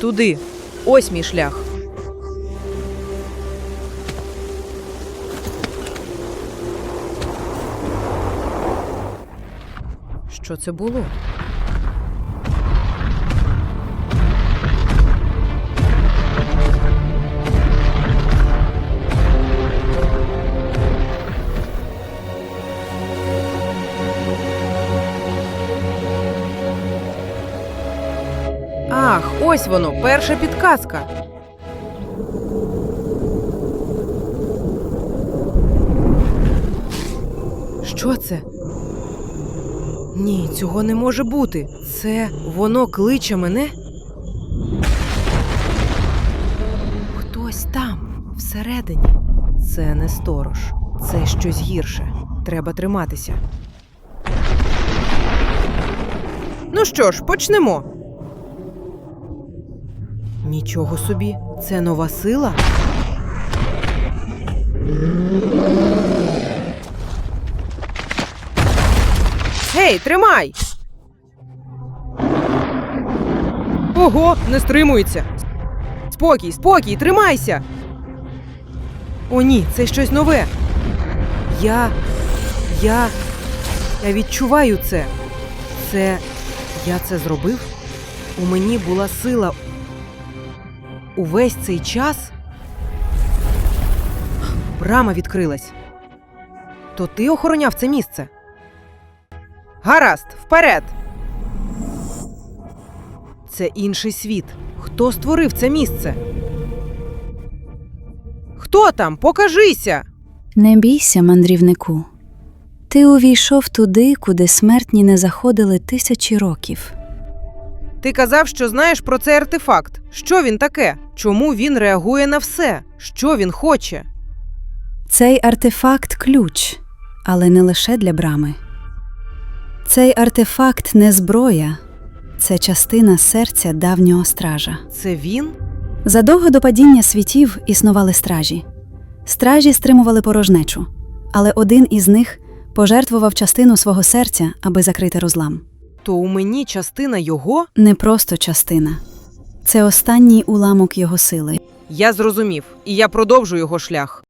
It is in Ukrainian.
Туди. Ось мій шлях. Що це було? Ах, ось воно, перша підказка. Що це? Ні, цього не може бути. Це воно кличе мене. Хтось там, всередині. Це не сторож, це щось гірше. Треба триматися. Ну що ж, почнемо. Нічого собі, це нова сила. Гей, тримай! Ого, не стримується. Спокій, спокій, тримайся. О, ні, це щось нове. Я. Я. Я відчуваю це. Це. Я це зробив? У мені була сила увесь цей час брама відкрилась. То ти охороняв це місце? Гаразд, вперед. Це інший світ. Хто створив це місце? Хто там? Покажися. Не бійся, мандрівнику. Ти увійшов туди, куди смертні не заходили тисячі років. Ти казав, що знаєш про цей артефакт. Що він таке? Чому він реагує на все? Що він хоче? Цей артефакт ключ, але не лише для брами. Цей артефакт не зброя, це частина серця давнього стража. Це він? Задовго до падіння світів існували стражі. Стражі стримували порожнечу, але один із них пожертвував частину свого серця, аби закрити розлам. То у мені частина його? Не просто частина. Це останній уламок його сили. Я зрозумів, і я продовжу його шлях.